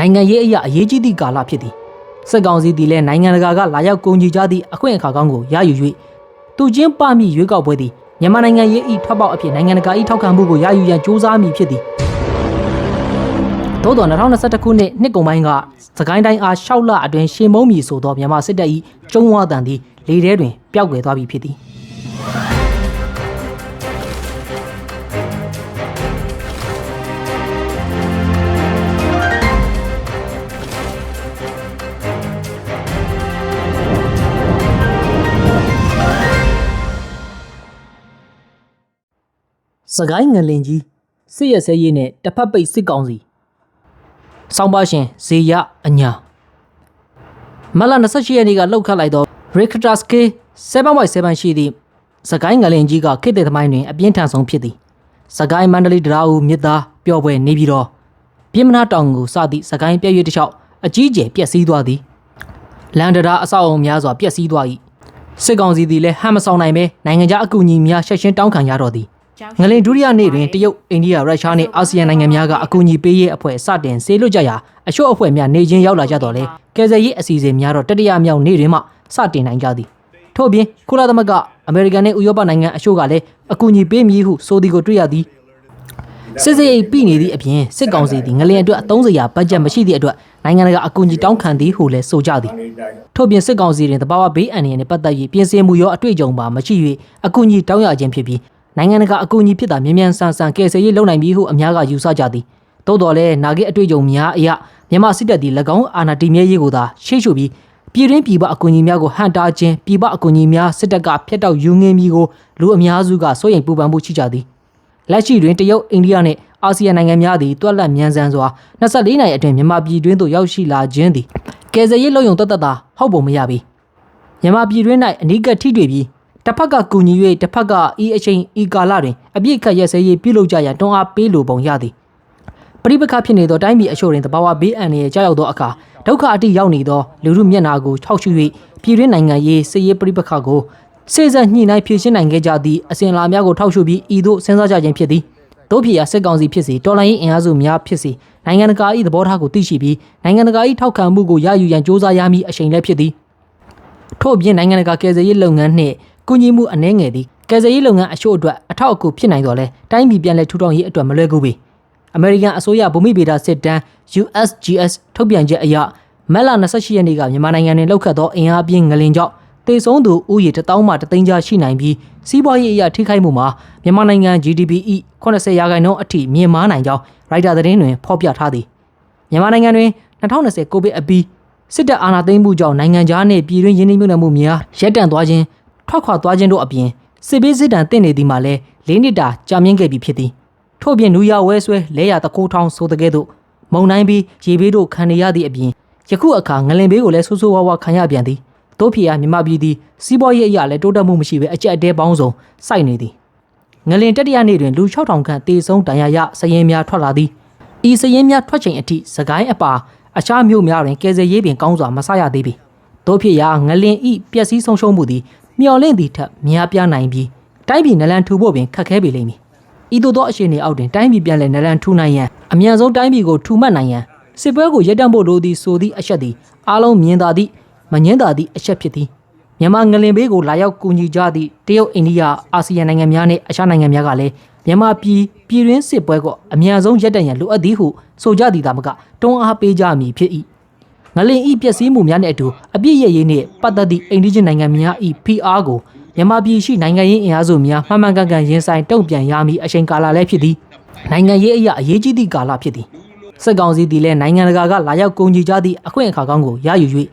နိုင်ငံရေးအရာအရေးကြီးသည့်ကာလဖြစ်သည်စစ်ကောင်စီသည်လည်းနိုင်ငံတကာကလာရောက်ကုန်ကြီးကြသည့်အခွင့်အခါကောင်းကိုရယူ၍သူချင်းပမိရွေးကောက်ပွဲသည်မြန်မာနိုင်ငံရေးဤထွက်ပေါက်အဖြစ်နိုင်ငံတကာဤထောက်ခံမှုကိုရယူရန်စ조사မည်ဖြစ်သည်သို့တော်2021ခုနှစ်နှစ်ကုန်ပိုင်းကစကိုင်းတိုင်းအား6လအတွင်းရှေမုံမီဆိုသောမြန်မာစစ်တပ်၏ကျုံးဝါတန်သည်လေထဲတွင်ပျောက်ကွယ်သွားပြီဖြစ်သည် ကိုင်းငလင်ကြီးစစ်ရစဲရေးနဲ့တဖက်ပိတ်စစ်ကောင်စီစောင်းပါရှင်ဇေယအညာမလ28ရက်နေ့ကလှုပ်ခတ်လိုက်သော Richter scale 7.7ရှိသည့်စကိုင်းငလင်ကြီးကခေတ်တဲ့သမိုင်းတွင်အပြင်းထန်ဆုံးဖြစ်သည်စကိုင်းမန္တလေးတရားဦးမြစ်သားပျော်ပွဲနေပြီးတော့ပြင်းမနာတောင်ကိုစသည့်စကိုင်းပြည့်ရွေးတစ်လျှောက်အကြီးအကျယ်ပျက်စီးသွားသည်လန်ဒရာအဆောက်အုံများစွာပျက်စီးသွား၏စစ်ကောင်စီသည်လည်းဟမ်မဆောင်နိုင်ပဲနိုင်ငံခြားအကူအညီများရှက်ရှင်းတောင်းခံရတော့သည် ငလင်ဒုတိယနေ့တွင်တရုတ်အိန္ဒိယရုရှားနှင့်အာဆီယံနိုင်ငံများကအကူအညီပေးရေးအဖွဲ့စတင်ဆေးလွတ်ကြရာအချို့အဖွဲ့များနေချင်းရောက်လာကြတော့လေကယ်ဆယ်ရေးအစီအစဉ်များတော့တတိယမြောက်နေ့တွင်မှစတင်နိုင်ကြသည်ထို့အပြင်ကုလသမဂ္ဂအမေရိကန်နှင့်ဥရောပနိုင်ငံအချို့ကလည်းအကူအညီပေးမည်ဟုဆိုသည်ကိုတွေ့ရသည်စစ်စေးအိပ်ပြည်နေသည့်အပြင်စစ်ကောင်စီသည်ငလင်အတွက်အသုံးစရာဘတ်ဂျက်မရှိသည့်အတွက်နိုင်ငံတကာအကူအညီတောင်းခံသည်ဟုလည်းဆိုကြသည်ထို့ပြင်စစ်ကောင်စီတွင်တဘာဝဘေးအန္တရာယ်နှင့်ပတ်သက်၍ပြင်ဆင်မှုရောအတွေ့အကြုံပါမရှိ၍အကူအညီတောင်းရခြင်းဖြစ်ပြီး နိုင်ငံတကာအကူအညီဖြစ်တာမြန်မြန်ဆန်ဆန်ကယ်ဆယ်ရေးလုပ်နိုင်ပြီဟုအများကယူဆကြသည်သို့တော်လည်းနာဂစ်အတွေ့အကြုံများအရမြန်မာစစ်တပ်သည်၎င်းအာဏာတည်မြဲရေးကိုသာရှေ့ရှုပြီးပြည်တွင်းပြည်ပအကူအညီများကိုဟန်တာခြင်းပြည်ပအကူအညီများစစ်တပ်ကဖျက်တောက်ယူငင်းပြီးကိုလူအများစုကစိုးရိမ်ပူပန်မှုရှိကြသည်လက်ရှိတွင်တရုတ်အိန္ဒိယနှင့်အာဆီယံနိုင်ငံများသည်တွက်လက်မြန်ဆန်စွာ24နိုင်အတွင်းမြန်မာပြည်တွင်းသို့ရောက်ရှိလာခြင်းသည်ကယ်ဆယ်ရေးလုံယုံတသက်သာဟုတ်ပုံမရပေမြန်မာပြည်တွင်း၌အနိကထိတွေ့ပြီး တစ်ဖက်ကကူညီ၍တစ်ဖက်ကဤအချိန်ဤကာလတွင်အပြစ်ခတ်ရက်စဲရေးပြုလုပ်ကြရန်တွန်းအားပေးလိုပုံရသည်ပရိပခဖြစ်နေသောတိုင်းပြည်အချို့တွင်တဘာဝဘေးအန္တရာယ်ကြောက်ရောက်သောအခါဒုက္ခအတိရောက်နေသောလူမှုမျက်နာကိုထောက်ရှု၍ပြည်တွင်းနိုင်ငံရေးစစ်ရေးပရိပခကိုစေစပ်ညှိနှိုင်းဖြည့်ရှင်းနိုင်ခဲ့ကြသည့်အစဉ်အလာများကိုထောက်ရှုပြီးဤသို့စဉ်းစားကြခြင်းဖြစ်သည်တို့ဖြစ်ရာစစ်ကောင်စီဖြစ်စေတော်လိုင်းရေးအင်အားစုများဖြစ်စေနိုင်ငံတကာ၏သဘောထားကိုသိရှိပြီးနိုင်ငံတကာ၏ထောက်ခံမှုကိုရယူရန်စ조사ရမည်အချိန်လည်းဖြစ်သည်ထို့အပြင်နိုင်ငံတကာကယ်ဆယ်ရေးလုပ်ငန်းနှင့် ကူညီမှုအနှဲငယ်သည်ကယ်ဆယ်ရေးလုပ်ငန်းအချို့အတွက်အထောက်အကူဖြစ်နိုင်တော်လဲတိုင်းပြည်ပြန်လည်ထူထောင်ရေးအတွက်မလွယ်ကူပေအမေရိကန်အစိုးရဗိုလ်မိဗေဒစစ်တမ်း USGS ထုတ်ပြန်ချက်အရမက်လာ28ရက်နေ့ကမြန်မာနိုင်ငံတွင်လောက်ခတ်သောအင်အားပြင်းငလင်ကြောင့်တေဆုံးသူဦးရေ1000မှတသိန်းကြားရှိနိုင်ပြီးစီးပွားရေးအရာထိခိုက်မှုမှာမြန်မာနိုင်ငံ GDP ၏80ရာခိုင်နှုန်းအထိမြင့်မားနိုင်ကြောင်းရိုက်တာသတင်းတွင်ဖော်ပြထားသည်မြန်မာနိုင်ငံတွင်2020ကိုဗစ်အပြီးစစ်တပ်အာဏာသိမ်းမှုကြောင့်နိုင်ငံခြားနှင့်ပြည်တွင်းရင်းနှီးမြှုပ်နှံမှုများရပ်တန့်သွားခြင်း ထွက်ခွာသွားခြင်းတို့အပြင်စစ်ပေးစစ်တမ်းတင့်နေသည်မှာလည်း၄နှစ်တာကြာမြင့်ခဲ့ပြီဖြစ်သည်ထို့ပြင်နူရဝဲဆွဲလဲရတကိုးထောင်းဆိုတဲ့ကဲ့သို့မုံတိုင်းပြီးရေဘေးတို့ခံနေရသည့်အပြင်ယခုအခါငလင်ဘေးကိုလည်းဆိုးဆိုးဝါးဝါခံရပြန်သည်တို့ဖြစ်ရာမြမပြည်သည်စီးပွားရေးအရာလည်းတိုးတက်မှုမရှိဘဲအကြက်အတဲပေါင်းစုံစိုက်နေသည်ငလင်တတိယနေ့တွင်လူ6000ခန့်တေဆုံးဒဏ်ရာရစည်ရင်များထွက်လာသည်ဤစည်ရင်များထွက်ချိန်အထိစကိုင်းအပါအခြားမြို့များတွင်ကယ်ဆယ်ရေးပင်ကောင်းစွာမဆရသေးပေတို့ဖြစ်ရာငလင်ဤပျက်စီးဆုံးရှုံးမှုသည် မျော်လင့်သည့်ထက်များပြားနိုင်ပြီးတိုင်းပြည်နလန်ထူဖို့ပင်ခက်ခဲပေလိမ့်မည်ဤသို့သောအခြေအနေအောက်တွင်တိုင်းပြည်ပြန်လည်နလန်ထူနိုင်ရန်အမြန်ဆုံးတိုင်းပြည်ကိုထူမှတ်နိုင်ရန်စစ်ပွဲကိုရပ်တန့်ဖို့လိုသည်ဆိုသည့်အချက်သည်အားလုံးမြင်သာသည့်မငင်းသာသည့်အချက်ဖြစ်သည်မြန်မာငလင်ဘေးကိုလာရောက်ကူညီကြသည့်တရုတ်အိန္ဒိယအာဆီယံနိုင်ငံများနှင့်အခြားနိုင်ငံများကလည်းမြန်မာပြည်ပြည်တွင်းစစ်ပွဲကိုအများဆုံးရပ်တန့်ရန်လိုအပ်သည်ဟုဆိုကြသည်သာမကတွန်းအားပေးကြမည်ဖြစ်၏ ငလင်ဤပျက်စီးမှုများနှင့်အတူအပြစ်ရရေးနှင့်ပတ်သက်သည့်အိန္ဒိယနိုင်ငံများ၏ဖိအားကိုမြန်မာပြည်ရှိနိုင်ငံရေးအင်အားစုများမှန်မှန်ကန်ကန်ရင်ဆိုင်တုံ့ပြန်ရမည်အချိန်ကာလလည်းဖြစ်သည်နိုင်ငံရေးအရာအရေးကြီးသည့်ကာလဖြစ်သည်စစ်ကောင်စီသည်လည်းနိုင်ငံတကာကလာရောက်ကုန်ကြီးကြသည့်အခွင့်အခါကောင်းကိုရယူ၍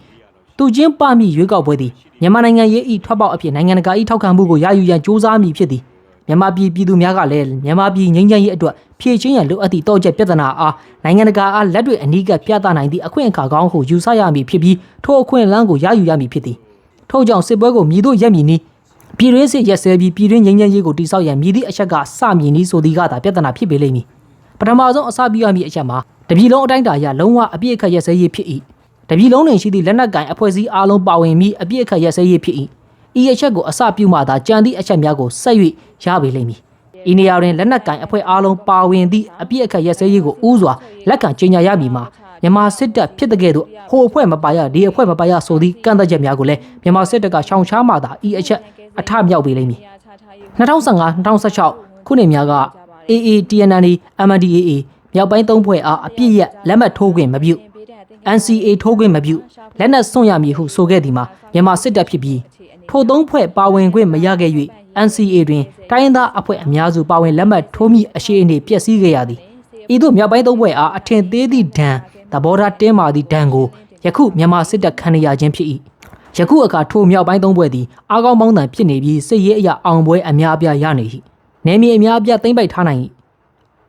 သူချင်းပမိရွေးကောက်ပွဲသည်မြန်မာနိုင်ငံရေးဤထွက်ပေါက်အဖြစ်နိုင်ငံတကာဤထောက်ခံမှုကိုရယူရန်စ조사မည်ဖြစ်သည် မြန်မာပြည်ပြည်သူများကလည်းမြန်မာပြည်ငြိမ်းချမ်းရေးအတွက်ဖြည့်ချင်းရန်လိုအပ်သည့်တောချက်ပြဿနာအားနိုင်ငံတကာအားလက်တွေ့အနီးကပ်ပြသနိုင်သည့်အခွင့်အခါကောင်းဟုယူဆရမည်ဖြစ်ပြီးထိုအခွင့်အလမ်းကိုရယူရမည်ဖြစ်သည်ထို့ကြောင့်စစ်ပွဲကိုမြည်တို့ရက်မည်နည်းပြည်တွင်းစစ်ရက်စဲပြီးပြည်တွင်းငြိမ်းချမ်းရေးကိုတိစောက်ရန်မြည်သည့်အချက်ကစမည်နည်းဆိုသည်ကသာပြဿနာဖြစ်ပေလိမ့်မည်ပထမဆုံးအစပြုရမည့်အချက်မှာတပြည်လုံးအတိုင်းအတာအရလုံးဝအပြည့်အခက်ရက်စဲရေးဖြစ်၏တပြည်လုံးတွင်ရှိသည့်လက်နက်ကင်အဖွဲ့အစည်းအားလုံးပါဝင်ပြီးအပြည့်အခက်ရက်စဲရေးဖြစ်၏ ဤအချက်ကိုအစပြုမှသာကြံသည့်အချက်များကိုဆက်၍ရပေလိမ့်မည်ဤနေရာတွင်လက်နက်ကင်အဖွဲ့အားလုံးပါဝင်သည့်အပြည့်အခက်ရက်စဲရေးကိုဥစွာလက်ခံကြေညာရမည်မှာမြန်မာစစ်တပ်ဖြစ်တဲ့ကဲ့သို့ဟိုအဖွဲ့မပါရဒီအဖွဲ့မပါရဆိုသည့်ကန့်သက်ချက်များကိုလည်းမြန်မာစစ်တပ်ကရှောင်ရှားမှသာဤအချက်အထမြောက်ပေးလိမ့်မည်2015-2016ခုနှစ်များက AA TNN MNDAA မြောက်ပိုင်းသုံးဖွဲ့အားအပြစ်ရက်လက်မှတ်ထိုးခွင့်မပြု NCA ထိုးခွင့်မပြုလက်နက်စွန့်ရမည်ဟုဆိုခဲ့သည်မှာမြန်မာစစ်တပ်ဖြစ်ပြီး ထိုသုံးဖွဲ့ပါဝင်ခွင့်မရခဲ့၍ NCA တွင်တိုင်းရင်းသားအဖွဲ့အများစုပါဝင်လက်မှတ်ထိုးမိအရှိအနေပျက်စီးခဲ့ရသည်ဤသို့မြောက်ပိုင်းသုံးဖွဲ့အားအထင်သေးသည့်ဒဏ်သဘောထားတင်းမာသည့်ဒဏ်ကိုယခုမြန်မာစစ်တပ်ခံရခြင်းဖြစ်၏ယခုအခါထိုမြောက်ပိုင်းသုံးဖွဲ့သည်အာကောင်းမောင်းတန်ဖြစ်နေပြီးစစ်ရေးအရာအောင်ပွဲအများအပြားရနေ၏နေမီအများအပြားသိမ့်ပိုက်ထားနိုင်၏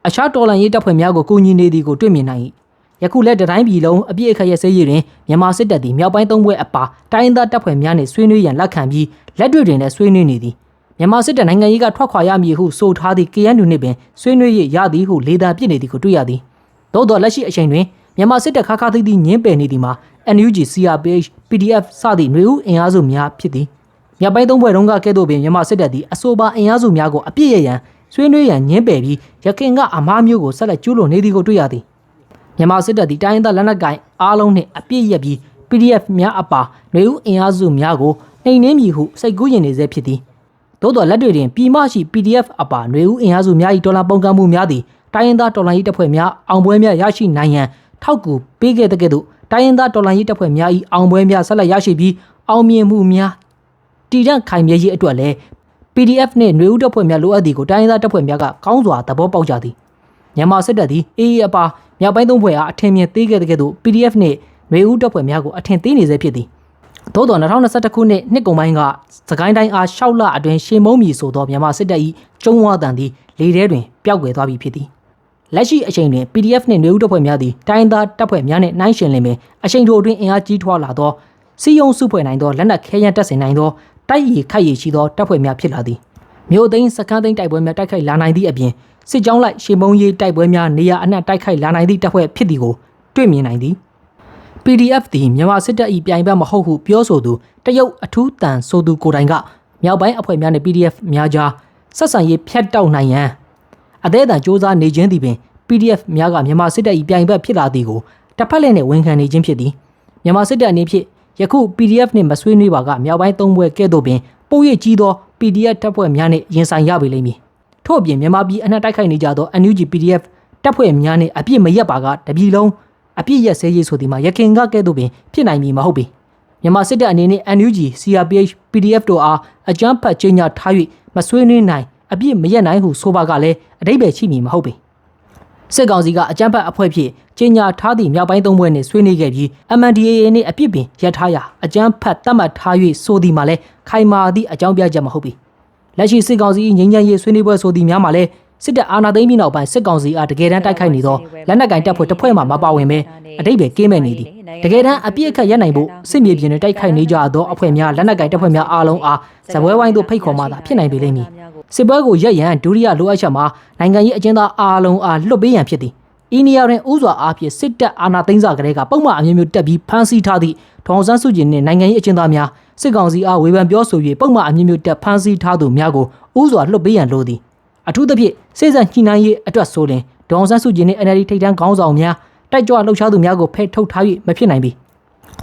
အခြားတော်လှန်ရေးတပ်ဖွဲ့များကိုကူညီနေသည်ကိုတွေ့မြင်နိုင်၏ ယခုလက်တတိုင်းပြည်လုံးအပြည့်အခက်ရစဲရည်တွင်မြန်မာစစ်တပ်သည်မြောက်ပိုင်းသုံးဘွဲ့အပါတိုင်းရင်းသားတပ်ဖွဲ့များနှင့်ဆွေးနွေးရန်လက်ခံပြီးလက်တွေ့တွင်လည်းဆွေးနွေးနေသည်မြန်မာစစ်တပ်နိုင်ငံရေးကထွက်ခွာရမည်ဟုဆိုထားသည့် KNU နှင့်ပင်ဆွေးနွေးရရသည်ဟုလေသာပြစ်နေသည်ကိုတွေ့ရသည်သို့သောလက်ရှိအချိန်တွင်မြန်မာစစ်တပ်ခါခါသီးသီးညင်းပယ်နေသည်မှာ NUG CRPH PDF စသည့်ຫນွေဦးအင်အားစုများဖြစ်သည်မြောက်ပိုင်းသုံးဘွဲ့တုန်းကကဲ့သို့ပင်မြန်မာစစ်တပ်သည်အဆိုပါအင်အားစုများကိုအပြစ်ရရန်ဆွေးနွေးရန်ညင်းပယ်ပြီးရခင်ကအမားမျိုးကိုဆက်လက်ကျူးလွန်နေသည်ကိုတွေ့ရသည် မြန်မာစစ်တပ်ဒီတိုင်းရင်းသားလက်နက်ကိုင်အားလုံးနဲ့အပြည့်ရက်ပြီး PDF များအပါနေဦးအင်အားစုများကိုနှိမ်နင်းမည်ဟုစိတ်ကူးရင်နေစေဖြစ်သည်သို့တော်လက်တွေတွင်ပြည်မရှိ PDF အပါနေဦးအင်အားစုများ၏ဒေါ်လာပုံကမ်းမှုများသည်တိုင်းရင်းသားဒေါ်လာရေးတပ်ဖွဲ့များအောင်ပွဲများရရှိနိုင်ရန်ထောက်ကူပေးခဲ့တဲ့ကဲ့သို့တိုင်းရင်းသားဒေါ်လာရေးတပ်ဖွဲ့များ၏အောင်ပွဲများဆက်လက်ရရှိပြီးအောင်မြင်မှုများတည်တံ့ခိုင်မြဲရေးအတွက်လည်း PDF နဲ့ຫນွေဥတပ်ဖွဲ့များလိုအပ်သည်ကိုတိုင်းရင်းသားတပ်ဖွဲ့များကကောင်းစွာသဘောပေါက်ကြသည်မြန်မာစစ်တပ်သည်အေးအေးအပါ မြောက်ပိုင်းသုံးဖွဲ့အားအထင်မြင်သေးခဲ့တဲ့ကဲ့သို့ PDF နှင့်ရေဦးတပ်ဖွဲ့များကိုအထင်သေးနေစေဖြစ်သည်သို့တော်2021ခုနှစ်နှစ်ကုန်ပိုင်းကသကိုင်းတိုင်းအား6လအတွင်းရှင်မုံမီဆိုသောမြန်မာစစ်တပ်၏ကျုံးဝါတန်သည်လေထဲတွင်ပျောက်ကွယ်သွားပြီဖြစ်သည်လက်ရှိအချိန်တွင် PDF နှင့်နေဦးတပ်ဖွဲ့များသည်တိုင်းသားတပ်ဖွဲ့များနှင့်နှိုင်းယှဉ်လင်ပင်အချိန်တို့အတွင်းအင်အားကြီးထွားလာသောစီယုံစုဖွဲ့နိုင်သောလက်နက်ခဲယမ်းတပ်ဆင်နိုင်သောတိုက်ရည်ခိုက်ရည်ရှိသောတပ်ဖွဲ့များဖြစ်လာသည်မြို့သိမ်းစခန်းသိမ်းတိုက်ပွဲများတိုက်ခိုက်လာနိုင်သည့်အပြင် စစ်ကြောင်းလိုက်ရှေမုံရေးတိုက်ပွဲများနေရာအနှံ့တိုက်ခိုက်လာနိုင်သည့်တပ်ဖွဲ့ဖြစ်သည်ကိုတွေ့မြင်နိုင်သည် PDF သည်မြန်မာစစ်တပ်၏ပြိုင်ဘက်မဟုတ်ဟုပြောဆိုသူတရုတ်အထူးတန်ဆိုသူကိုယ်တိုင်ကမြောက်ပိုင်းအဖွဲ့များနှင့် PDF များကြားဆက်ဆံရေးဖြတ်တောက်နိုင်ရန်အသေးအံစ조사နေခြင်းသည်ပင် PDF များကမြန်မာစစ်တပ်၏ပြိုင်ဘက်ဖြစ်လာသည်ကိုတစ်ဖက်လည်းနှင့်ဝန်ခံနေခြင်းဖြစ်သည်မြန်မာစစ်တပ်အနေဖြင့်ယခု PDF နှင့်မဆွေးနွေးပါကမြောက်ပိုင်းသုံးဘွဲ့ကဲ့သို့ပင်ပိုရကြီးသော PDF တပ်ဖွဲ့များနှင့်ရင်ဆိုင်ရပေလိမ့်မည် ထို့အပြင်မြန်မာပြည်အနှံ့တိုက်ခိုက်နေကြသော NUG PDF တပ်ဖွဲ့များနှင့်အပြစ်မရက်ပါကတပြည်လုံးအပြစ်ရက်စဲရေးဆိုသည်မှာရခင်ကကဲ့သို့ပင်ဖြစ်နိုင်မည်မဟုတ်ပေမြန်မာစစ်တပ်အနေနဲ့ NUG CRPH PDF တို့အားအကြမ်းဖက်ကြေညာထား၍မဆွေးနွေးနိုင်အပြစ်မရက်နိုင်ဟုဆိုပါကလည်းအတိတ်ပဲရှိမည်မဟုတ်ပေစစ်ကောင်စီကအကြမ်းဖက်အဖွဲ့ဖြင့်ကြေညာထားသည့်မြောက်ပိုင်းသုံးဘွဲ့နှင့်ဆွေးနွေးခဲ့ပြီး MNDAA နှင့်အပြစ်ပင်ရပ်ထားရာအကြမ်းဖက်တတ်မှတ်ထား၍ဆိုသည်မှာလည်းခိုင်မာသည့်အကြောင်းပြချက်မဟုတ်ပေ လက်ရှိစစ်ကောင်စီ၏ငြိမ်းချမ်းရေးဆွေးနွေးပွဲဆိုသည်များမှာလည်းစစ်တပ်အာဏာသိမ်းပြီးနောက်ပိုင်းစစ်ကောင်စီအားတကယ်တမ်းတိုက်ခိုက်နေသောလက်နက်ကင်တပ်ဖွဲ့တစ်ဖွဲ့မှမပါဝင်ပဲအတိတ်ပဲကင်းမဲ့နေသည်တကယ်တမ်းအပြစ်အခတ်ရပ်နိုင်ဖို့စစ်မြေပြင်တွေတိုက်ခိုက်နေကြသောအဖွဲ့များလက်နက်ကင်တပ်ဖွဲ့များအားလုံးအားဇပွဲဝိုင်းသို့ဖိတ်ခေါ်မှသာဖြစ်နိုင်ပေလိမ့်မည်စစ်ပွဲကိုရပ်ရန်ဒုတိယလိုအပ်ချက်မှာနိုင်ငံရေးအကျဉ်းသားအားလုံးအားလွတ်ပေးရန်ဖြစ်သည် အိန္ဒိယတွင်ဥစွာအားဖြင့်စစ်တပ်အာဏာသိမ်းစာကလေးကပုံမှန်အမျိုးမျိုးတက်ပြီးဖမ်းဆီးထားသည့်ဒေါအောင်ဆန်းစုကြည်နှင့်နိုင်ငံရေးအကျဉ်းသားများစစ်ကောင်စီအားဝေဖန်ပြောဆို၍ပုံမှန်အမျိုးမျိုးတက်ဖမ်းဆီးထားသူများကိုဥစွာလွတ်ပေးရန်လိုသည်အထူးသဖြင့်စေစံညှိနှိုင်းရေးအတွက်ဆိုရင်ဒေါအောင်ဆန်းစုကြည်နှင့် NLD ထိပ်တန်းခေါင်းဆောင်များတိုက်ကြွလှုပ်ရှားသူများကိုဖဲထုတ်ထား၍မဖြစ်နိုင်ပေ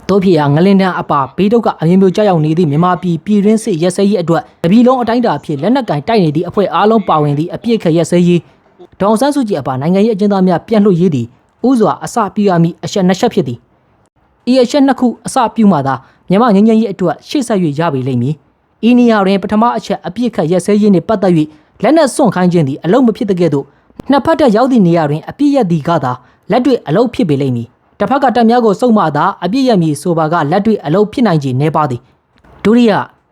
တို့ဖြစ်ရာငလင်တန်းအပါဘေးဒုက္ခအမျိုးမျိုးကြောက်ရောက်နေသည့်မြန်မာပြည်ပြည်တွင်းစစ်ရက်စဲရေးအတွက်တပြည်လုံးအတိုင်းအတာအဖြစ်လက်နက်ကင်တိုက်နေသည့်အဖွဲ့အားလုံးပါဝင်သည့်အပြစ်ခရက်စဲရေး ဒေါအောင်ဆန်းစုကြည်အပါနိုင်ငံရေးအကျဉ်းသားများပြန်လွှတ်ရေးသည်ဥစွာအစပြုရမည့်အချက်နှစ်ချက်ဖြစ်သည်ဤအချက်နှစ်ခုအစပြုမှသာမြန်မာငញ្ញရေးအတွက်ရှေ့ဆက်၍ရပေလိမ့်မည်ဤနေရာတွင်ပထမအချက်အပြစ်ခတ်ရက်စဲရေးနှင့်ပတ်သက်၍လက်နက်စွန့်ခိုင်းခြင်းသည်အလုံးမဖြစ်တဲ့ကဲ့သို့နှစ်ဖက်တက်ရောက်သည့်နေရာတွင်အပြစ်ရက်သည်ကသာလက်တွေ့အလုံးဖြစ်ပေလိမ့်မည်တစ်ဖက်ကတပ်များကိုစုံမှသာအပြစ်ရက်မည်ဆိုပါကလက်တွေ့အလုံးဖြစ်နိုင်ခြင်းနေပါသည်ဒုတိယ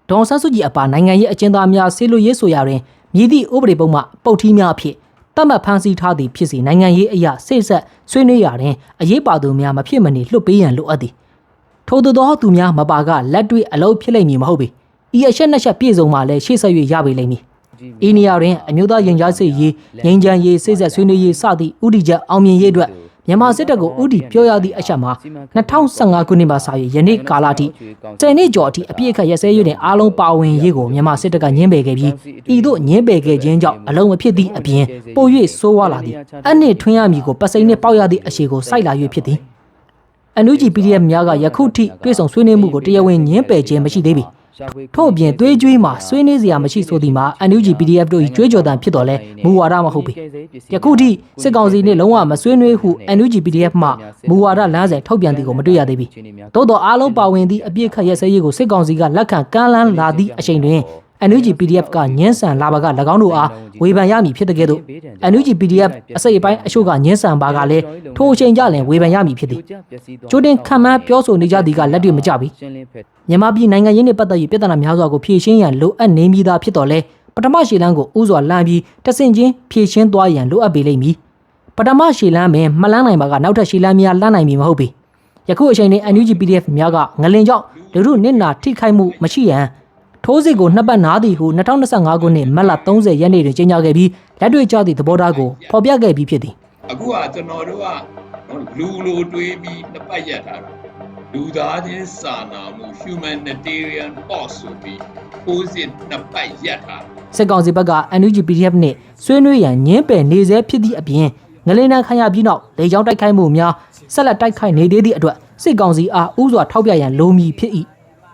ဒေါန်ဆန်းစုကြည်အပါနိုင်ငံရေးအကျဉ်းသားများဆေးလိုရေးဆိုရာတွင်မြည်သည့်ဥပဒေပုံမှပုတ်ထီးများအဖြစ် တတ်မှတ်ဖမ်းဆီးထားသည်ဖြစ်စီနိုင်ငံရေးအရာစိတ်ဆက်ဆွေးနွေးရာတွင်အရေးပါသူများမဖြစ်မနေလွှတ်ပေးရန်လိုအပ်သည်ထို့သောသူများမပါကလက်တွေ့အလုံးဖြစ်လိမ့်မည်မဟုတ်ပေဤအချက်နှစ်ချက်ပြည့်စုံမှလည်းရှေ့ဆက်၍ရပေလိမ့်မည်ဤနေရာတွင်အမျိုးသားရင်ကြားစိတ်ရေးငြိမ်းချမ်းရေးစိတ်ဆက်ဆွေးနွေးရေးစသည့်ဥတီချက်အောင်မြင်ရေးအတွက် မြန်မာစစ်တပ်ကိုဥတီပြောရသည့်အချက်မှာ2015ခုနှစ်မှာစ၍ယနေ့ကာလအထိ10နှစ်ကျော်အထိအပြည့်အခက်ရစဲရွေးတဲ့အားလုံးပါဝင်ရေးကိုမြန်မာစစ်တပ်ကညှင်းပယ်ခဲ့ပြီးဤသို့ညှင်းပယ်ခဲ့ခြင်းကြောင့်အလုံးမဖြစ်သည့်အပြင်ပို၍ဆိုးဝါးလာသည်အနှစ်ထွင်းရမည်ကိုပစိန်နှင့်ပေါက်ရသည့်အရှိကိုစိုက်လာ၍ဖြစ်သည် NUG PDF များကယခုထိတွေ့ဆုံဆွေးနွေးမှုကိုတရားဝင်ညှင်းပယ်ခြင်းမရှိသေးပြီ ထို့အပြင်သွေးကြွေးမှာဆွေးနွေးစရာမရှိဆိုသည်မှာ NUG PDF တို့၏ကြွေးကြော်တံဖြစ်တော်လဲမူဝါဒမဟုတ်ပေယခုထိစစ်ကောင်စီနှင့်လုံးဝမဆွေးနွေးဟု NUG PDF မှမူဝါဒလမ်းစဉ်ထုတ်ပြန်သည်ကိုမတွေ့ရသေးပြီသို့သောအားလုံးပါဝင်သည့်အပြစ်ခတ်ရက်စဲရေးကိုစစ်ကောင်စီကလက်ခံကမ်းလှမ်းလာသည့်အချိန်တွင် NUG PDF ကညှင်းဆန်လာပါက၎င်းတို့အားဝေဖန်ရမည်ဖြစ်တဲ့ကဲ့သို့ NUG PDF အစိပ်အပိုင်းအချို့ကညှင်းဆန်ပါကလည်းထိုအချိန်ကြလင်ဝေဖန်ရမည်ဖြစ်သည်ကျိုးတင်ခံမှန်းပြောဆိုနေကြသည်ကလက်တွေ့မကျပြီမြန်မာပြည်နိုင်ငံရေးနှင့်ပတ်သက်၍ပြည်ထနာများစွာကိုဖြေရှင်းရန်လိုအပ်နေမည်သာဖြစ်တော်လဲပထမရှေလန်းကိုဥစွာလမ်းပြီးတဆင့်ချင်းဖြေရှင်းသွားရန်လိုအပ်ပေလိမ့်မည်ပထမရှေလန်းပင်မလန်းနိုင်ပါကနောက်ထပ်ရှေလန်းများလန်းနိုင်မည်မဟုတ်ပေယခုအချိန်တွင် NUG PDF များကငလင်ကြောင့်လူမှုနစ်နာထိခိုက်မှုမရှိရန် ထိုးစစ်ကိုနှစ်ပတ်နားသည်ဟု2025ခုနှစ်မတ်လ30ရက်နေ့တွင်ကြေညာခဲ့ပြီးလက်တွေ့ကျသည့်သဘောထားကိုဖော်ပြခဲ့ပြီးဖြစ်သည်အခုကကျွန်တော်တို့ကလူလိုတွေးပြီးနှစ်ပတ်ရက်ထားတာလူသားချင်းစာနာမှု humanitarian pause ဆိုပြီးပိုးစစ်နှစ်ပတ်ရက်ထားတာစစ်ကောင်စီဘက်က NUG PDF နှင့်ဆွေးနွေးရန်ညင်းပယ်နေစေဖြစ်သည့်အပြင်ငလင်းနှံခံရပြီးနောက်လေကြောင်းတိုက်ခိုက်မှုများဆက်လက်တိုက်ခိုက်နေသေးသည့်အတွက်စစ်ကောင်စီအားဥစွာထောက်ပြရန်လိုမည်ဖြစ်၏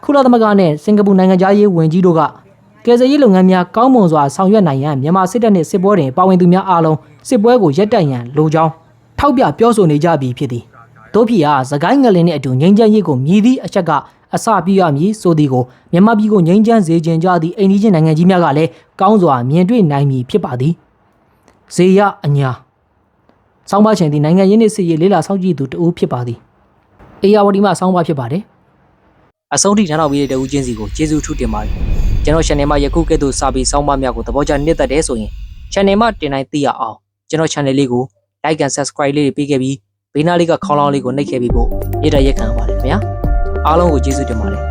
ကုလသမဂ္ဂနှင့်စင်ကာပူနိုင်ငံသားရေးဝန်ကြီးတို့ကကယ်ဆယ်ရေးလုပ်ငန်းများကောင်းမွန်စွာဆောင်ရွက်နိုင်ရန်မြန်မာစစ်တပ်နှင့်စစ်ပွဲတွင်ပါဝင်သူများအားလုံးစစ်ပွဲကိုရပ်တန့်ရန်လိုကြောင်းထောက်ပြပြောဆိုနေကြပြီဖြစ်သည်တို့ဖြစ်ရာသခိုင်းငလင်နှင့်အတူငိမ့်ချမ်းရေးကိုမြည်သည့်အချက်ကအစပြရမည်ဆိုသည်ကိုမြန်မာပြည်ကိုငိမ့်ချမ်းစေခြင်းကြသည့်အိန္ဒိချင်းနိုင်ငံကြီးများကလည်းကောင်းစွာမြင်တွေ့နိုင်မည်ဖြစ်ပါသည်ဇေယအညာဆောင်းပါရှင်သည်နိုင်ငံရင်းနှင့်စစ်ရေးလေးလာစောင့်ကြည့်သူတဦးဖြစ်ပါသည်အေယာဝတီမှဆောင်းပါဖြစ်ပါတယ် အဆုံးထိထမ်းတော်ပြီးတဲ့တဦးချင်းစီကိုကျေးဇူးထူးတင်ပါတယ်ကျွန်တော် channel မှာယခုကဲ့သို့စာပေဆောင်းပါများကိုသဘောကျနှစ်သက်တယ်ဆိုရင် channel မှာတင်တိုင်းသိရအောင်ကျွန်တော် channel လေးကို like and subscribe လေးတွေပေးခဲ့ပြီးဘေးနားလေးကခေါင်းလောင်းလေးကိုနှိပ်ခဲ့ပြီးဖို့ရတဲ့ရက်ခံပါတယ်ခင်ဗျာအားလုံးကိုကျေးဇူးတင်ပါတယ်